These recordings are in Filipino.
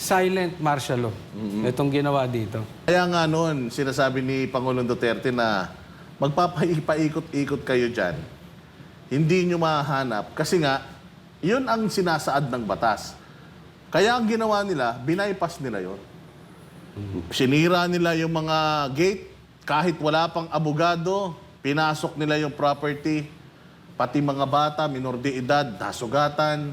silent martial law. Itong ginawa dito. Kaya nga noon, sinasabi ni Pangulong Duterte na magpapaikot-ikot kayo dyan, hindi nyo mahanap kasi nga, yun ang sinasaad ng batas. Kaya ang ginawa nila, binaypas nila yon. Sinira nila yung mga gate, kahit wala pang abogado, pinasok nila yung property, pati mga bata, minor de edad, dasugatan,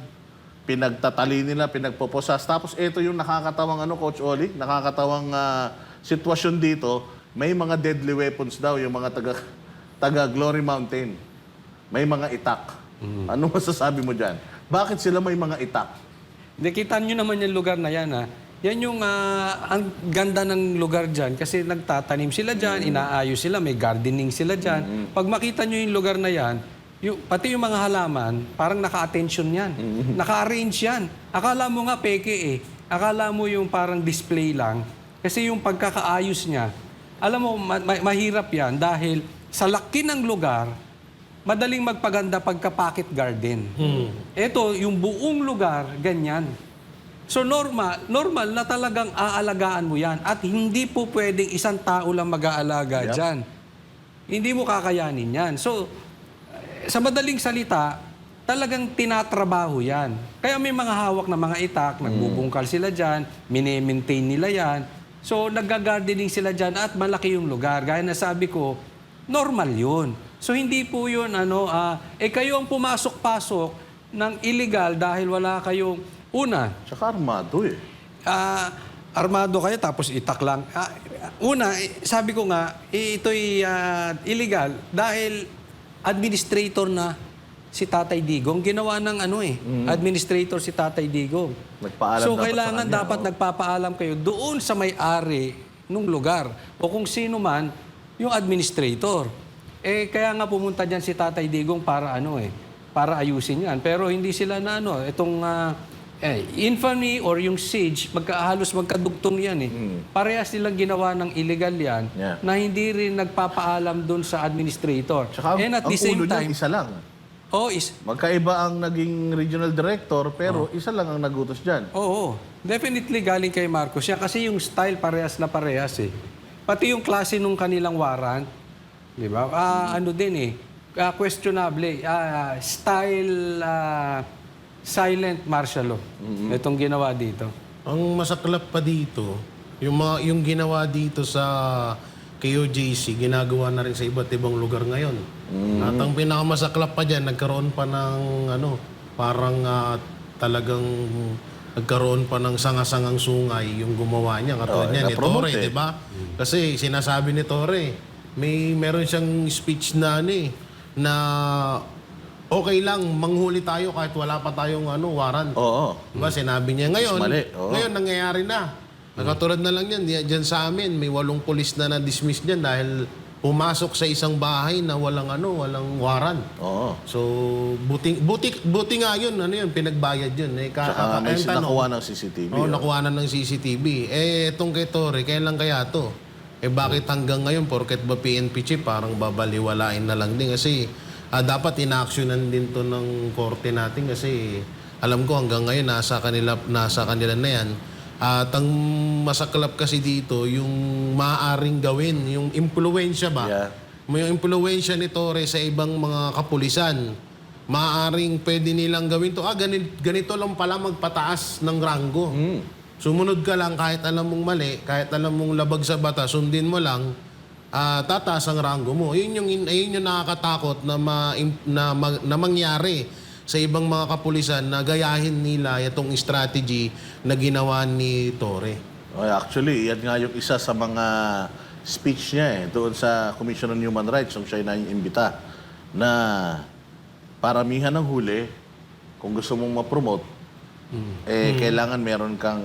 pinagtatali nila, pinagpoposas. Tapos ito yung nakakatawang ano, Coach Oli, nakakatawang ah, sitwasyon dito, may mga deadly weapons daw, yung mga taga, taga Glory Mountain. May mga itak. Ano masasabi mo dyan? Bakit sila may mga itak? Nakita nyo naman yung lugar na yan, ha? Yan yung, ah, ang ganda ng lugar dyan kasi nagtatanim sila dyan, inaayos sila, may gardening sila dyan. Pag makita nyo yung lugar na yan, yung, pati yung mga halaman, parang naka-attention yan. Naka-arrange yan. Akala mo nga peke eh. Akala mo yung parang display lang. Kasi yung pagkakaayos niya, alam mo, ma- ma- mahirap yan dahil sa laki ng lugar, madaling magpaganda pagka pocket garden. Ito, yung buong lugar, ganyan. So normal, normal na talagang aalagaan mo yan. At hindi po pwedeng isang tao lang mag-aalaga Yep. dyan. Hindi mo kakayanin yan. So, sa madaling salita, talagang tinatrabaho yan. Kaya may mga hawak na mga itak, nagbubungkal sila dyan, mini-maintain nila yan. So, nag-gardening sila dyan at malaki yung lugar. Gaya na sabi ko, normal yun. So, hindi po yun, ano, ah, eh kayo ang pumasok-pasok ng illegal dahil wala kayong, una, Tsaka armado eh. Ah, armado kayo tapos itak lang. Ah, una, eh, sabi ko nga, eh, ito'y ah, illegal dahil administrator na si Tatay Digong. Ginawa ng ano eh, administrator si Tatay Digong. Nagpaalam so dapat kailangan kanya, dapat oh. nagpapaalam kayo doon sa may-ari nung lugar o kung sino man yung administrator. Eh kaya nga pumunta diyan si Tatay Digong para ano eh, para ayusin 'yan. Pero hindi sila na ano, itong ah, eh, infamy or yung siege, magkahalos magkadugtong yan eh. Parehas nilang ginawa ng illegal yan. Yeah. na hindi rin nagpapaalam doon sa administrator. Tsaka And at ang the same ulo time, isa lang. oh, is, Magkaiba ang naging regional director, pero isa lang ang nagutos dyan. Oo. Definitely galing kay Marcos yan. Kasi yung style parehas na parehas eh. Pati yung klase nung kanilang warrant, di ba? Ah, ano din eh. ah, questionable. Ah, style ah, silent martial law. Itong ginawa dito. Ang masaklap pa dito, yung mga yung ginawa dito sa KOJC, ginagawa na rin sa iba't ibang lugar ngayon. At ang pinakamasaklap pa diyan, nagkaroon pa ng ano, parang ah, talagang nagkaroon pa ng sanga-sangang sungay yung gumawa niya. Katulad Oh, niya ni na-promote Torre, eh. di ba? Kasi sinasabi ni Torre, may meron siyang speech na ano eh, na okay lang manghuli tayo kahit wala pa tayong ano warrant. Oo. Diba, sinabi niya ngayon, mali, oo. ngayon nangyayari na. Nakatulad na lang yan, di- dyan sa amin, may walong pulis na na-dismiss dyan dahil pumasok sa isang bahay na walang ano, walang warrant. Oo. So, buti, buti, buti nga yun, ano yun, pinagbayad yun. Eh, ka, Tsaka may ang tanong- nakuha ng CCTV. Oo, oh. nakuha na ng CCTV. Eh, itong kay Torre, kailan kaya to? Eh, bakit hanggang ngayon, porket ba PNP chief, parang babaliwalain na lang din. Kasi, ah, dapat inaaksyonan din to ng korte natin kasi alam ko hanggang ngayon nasa kanila, nasa kanila na yan. At ang masaklap kasi dito, yung maaaring gawin, yung impluensya ba? Yeah. May yung impluensya ni Torre sa ibang mga kapulisan, maaaring pwede nilang gawin to. Ah, ganito, ganito lang pala magpataas ng ranggo. Sumunod ka lang kahit alam mong mali, kahit alam mong labag sa bata, sundin mo lang, ah, tataas ang ranggo mo. Yun yung, yun yung nakakatakot na, ma, na, ma- na mangyari sa ibang mga kapulisan na gayahin nila itong strategy na ginawa ni Torre. Ay, actually, yan nga yung isa sa mga speech niya eh, doon sa Commission on Human Rights, yung siya na imbita, na paramihan ng huli, kung gusto mong ma-promote, eh, kailangan meron kang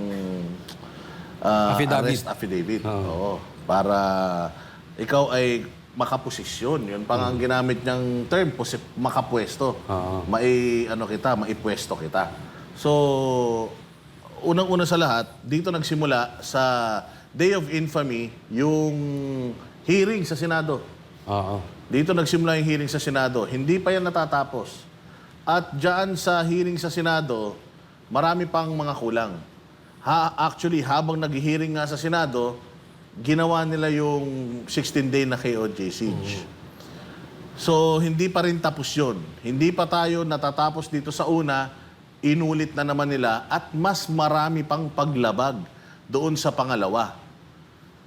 ah, Affidavit. arrest affidavit. Oo. Para ikaw ay makaposisyon. Yun pa nga ang ginamit niyang term, posi- makapwesto. Oo. Mai, ano kita, maipwesto kita. So, unang-una sa lahat, dito nagsimula sa Day of Infamy yung hearing sa Senado. Oo. Dito nagsimula yung hearing sa Senado. Hindi pa yan natatapos. At dyan sa hearing sa Senado, marami pang mga kulang. ha, actually, habang nag-hearing nga sa Senado, ginawa nila yung 16-day na KOJ siege. So, hindi pa rin tapos yun. Hindi pa tayo natatapos dito sa una, inulit na naman nila at mas marami pang paglabag doon sa pangalawa.